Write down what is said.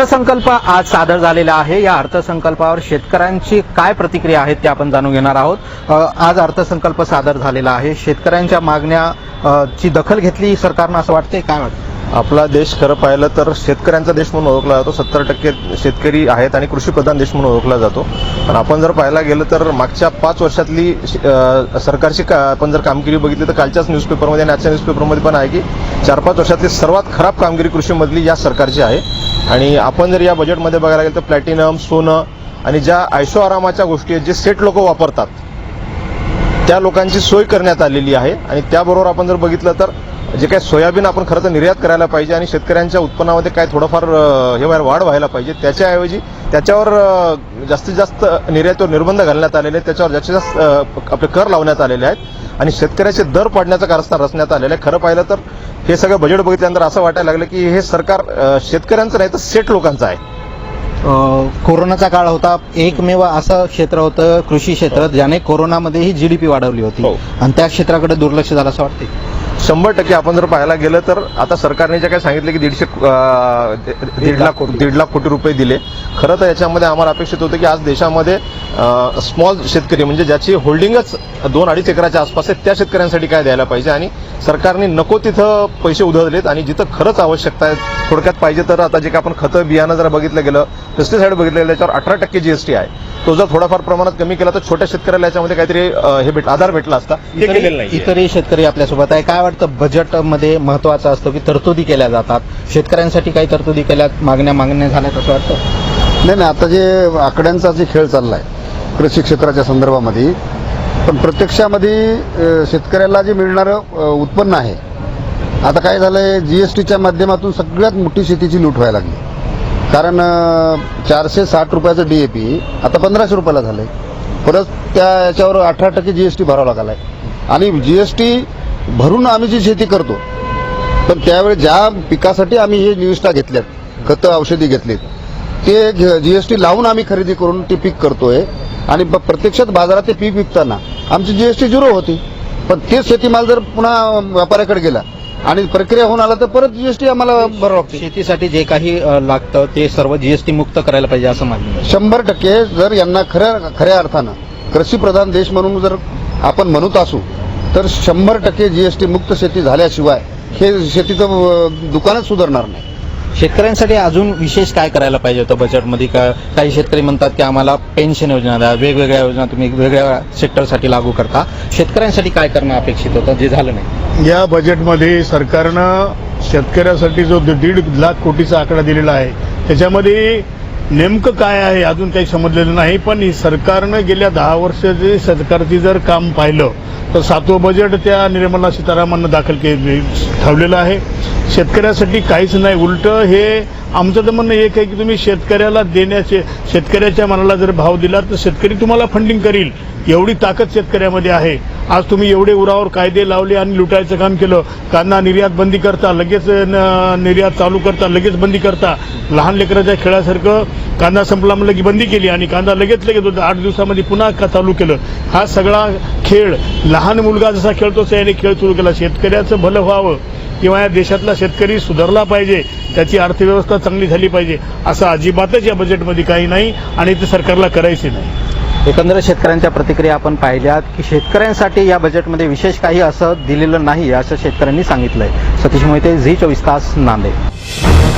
अर्थसंकल्प आज सादर झालेला आहे. या अर्थसंकल्पावर शेतकऱ्यांची काय प्रतिक्रिया आहेत ते आपण जाणून घेणार आहोत. आज अर्थसंकल्प सादर झालेला आहे. शेतकऱ्यांच्या मागण्या ची दखल घेतली सरकारनं असं वाटतंय? काय वाटतं आपला देश खरं पाहिलं तर शेतकऱ्यांचा देश म्हणून ओळखला जातो. सत्तर टक्के शेतकरी आहेत आणि कृषीप्रधान देश म्हणून ओळखला जातो. पण आपण जर पाहायला गेलं तर मागच्या पाच वर्षातली सरकारची का आपण जर कामगिरी बघितली तर कालच्याच न्यूजपेपरमध्ये आणि आजच्या न्यूजपेपरमध्ये पण आहे की चार पाच वर्षातली सर्वात खराब कामगिरी कृषीमधली या सरकारची आहे. आणि आपण जर या बजेटमध्ये बघायला गेलं तर प्लॅटिनम सोनं आणि ज्या आयशो आरामाच्या गोष्टी आहेत जे सेट लोक वापरतात त्या लोकांची सोय करण्यात आलेली आहे. आणि त्याबरोबर आपण जर बघितलं तर जे काही सोयाबीन आपण खरं तर निर्यात करायला पाहिजे आणि शेतकऱ्यांच्या उत्पन्नामध्ये काय थोडंफार हे वाढ व्हायला पाहिजे. त्याच्याऐवजी त्याच्यावर जास्तीत जास्त निर्यातीवर निर्बंध घालण्यात आलेले आहेत. त्याच्यावर जास्तीत जास्त आपले कर लावण्यात आलेले आहेत. आणि शेतकऱ्याचे दर पाडण्याचं कारस्थान रचण्यात आलेलं आहे. खरं पाहिलं तर हे सगळं बजेट बघितल्यानंतर असं वाटायला लागलं की हे सरकार शेतकऱ्यांचं नाही तर सेट लोकांचं आहे. कोरोनाचा काळ होता. एकमेव असं क्षेत्र होतं कृषी क्षेत्र ज्याने कोरोनामध्येही जीडीपी वाढवली होती. हो. आणि त्या क्षेत्राकडे दुर्लक्ष झालं असं वाटतंय. शंभर टक्के आपण जर पाहायला गेलं तर आता सरकारने जे काही सांगितलं की दीडशे दीड- लाख कोटी. दीड लाख कोटी रुपये दिले. खरं तर याच्यामध्ये आम्हाला अपेक्षित होतं की आज देशामध्ये स्मॉल शेतकरी म्हणजे ज्याची होल्डिंगच दोन अडीच एकराच्या आसपास आहे त्या शेतकऱ्यांसाठी काय द्यायला पाहिजे? आणि सरकारने नको तिथं पैसे उधळलेत आणि जिथं खरंच आवश्यकता आहे थोडक्यात पाहिजे तर आता जे काही आपण खतं बियाणं जर बघितलं गेलं पेस्टिसाईड बघितलं गेलं त्याच्यावर अठरा टक्के जीएसटी आहे. तो जर थोडाफार प्रमाणात कमी केला तर छोट्या शेतकऱ्याला याच्यामध्ये काहीतरी हे भेट आधार भेटला असता. इतरही शेतकरी आपल्यासोबत आहे. काय वाटतं बजेटमध्ये महत्वाचं असतं की तरतुदी केल्या जातात? शेतकऱ्यांसाठी काही तरतुदी केल्या मागण्या मागण्या झाल्यात असं वाटतं? नाही नाही आता जे आकड्यांचा जे खेळ चाललाय कृषी क्षेत्राच्या संदर्भामध्ये पण प्रत्यक्षामध्ये शेतकऱ्याला जे मिळणारं उत्पन्न आहे आता काय झालं आहे जी एस टीच्या माध्यमातून सगळ्यात मोठी शेतीची लूट व्हायला लागली. कारण चारशे साठ रुपयाचं डी ए पी आता पंधराशे रुपयाला झालं आहे परत त्या याच्यावर अठरा टक्के जी एस टी भरावा आहे आणि जी एस टी भरून आम्ही जी शेती करतो पण त्यावेळी ज्या पिकासाठी आम्ही हे निविष्ठा घेतल्यात खतं औषधी घेतलीत ते जी एस टी लावून आम्ही खरेदी करून ते पीक करतोय. आणि प्रत्यक्षात बाजारात ते पीक विकताना आमची जीएसटी झिरो होती. पण तेच शेतीमाल जर पुन्हा व्यापाऱ्याकडे गेला आणि प्रक्रिया होऊन आला तर परत जीएसटी आम्हाला भरावं लागते शेतीसाठी जे काही लागतं ते सर्व जीएसटी मुक्त करायला पाहिजे असं आहे. शंभर टक्के जर यांना खऱ्या खऱ्या अर्थानं कृषीप्रधान देश म्हणून जर आपण म्हणत असू तर शंभर टक्के जीएसटी मुक्त शेती झाल्याशिवाय हे शेतीचं दुकानच सुधारणार नाही. शेतकऱ्यांसाठी अजून विशेष काय करायला पाहिजे होतं बजेटमध्ये? का काही शेतकरी म्हणतात की आम्हाला पेन्शन योजना द्या वेगवेगळ्या योजना तुम्ही वेगळ्या सेक्टरसाठी लागू करता. शेतकऱ्यांसाठी काय करणं अपेक्षित होतं? जे झालं नाही. या बजेटमध्ये सरकारनं शेतकऱ्यासाठी जो दीड लाख कोटीचा आकडा दिलेला आहे त्याच्यामध्ये नेमकं काय आहे अजून काही समजलेलं नाही पण सरकारनं गेल्या दहा वर्षाचे सरकारची जर काम पाहिलं तर सातवं बजेट त्या निर्मला सीतारामननं दाखल के ठेवलेलं आहे. शेतकऱ्यासाठी काहीच नाही. उलट हे आमचं तर म्हणणं एक आहे की तुम्ही शेतकऱ्याला देण्याचे शेतकऱ्याच्या मनाला जर भाव दिला तर शेतकरी तुम्हाला फंडिंग करील. एवढी ताकद शेतकऱ्यामध्ये आहे. आज तुम्ही एवढे उरावर कायदे लावले आणि लुटायचं काम केलं. कांदा निर्यात बंदी करता लगेच निर्यात चालू करता लगेच बंदी करता. लहान लेकराच्या खेळासारखं कांदा संपला म्हणलं की बंदी केली आणि कांदा लगेच लगेच होता. आठ दिवसामध्ये पुन्हा का चालू केलं? हा सगळा खेळ लहान मुलगा जसा खेळतो त्याने याने खेळ सुरू केला. शेतकऱ्याचं भलं व्हावं. किंवा या देशातला शेतकरी सुधारला पाहिजे त्याची अर्थव्यवस्था चांगली झाली पाहिजे असं अजिबातच या बजेटमध्ये काही नाही आणि ते सरकारला करायचे नाही. एकंदर शेतकऱ्यांच्या प्रतिक्रिया आपण पाहिल्यात की शेतकऱ्यांसाठी या बजेटमध्ये विशेष काही असं दिलेलं नाही असं शेतकऱ्यांनी सांगितलंय. सतीश मोहिते झी चोवीस तास नांदेड.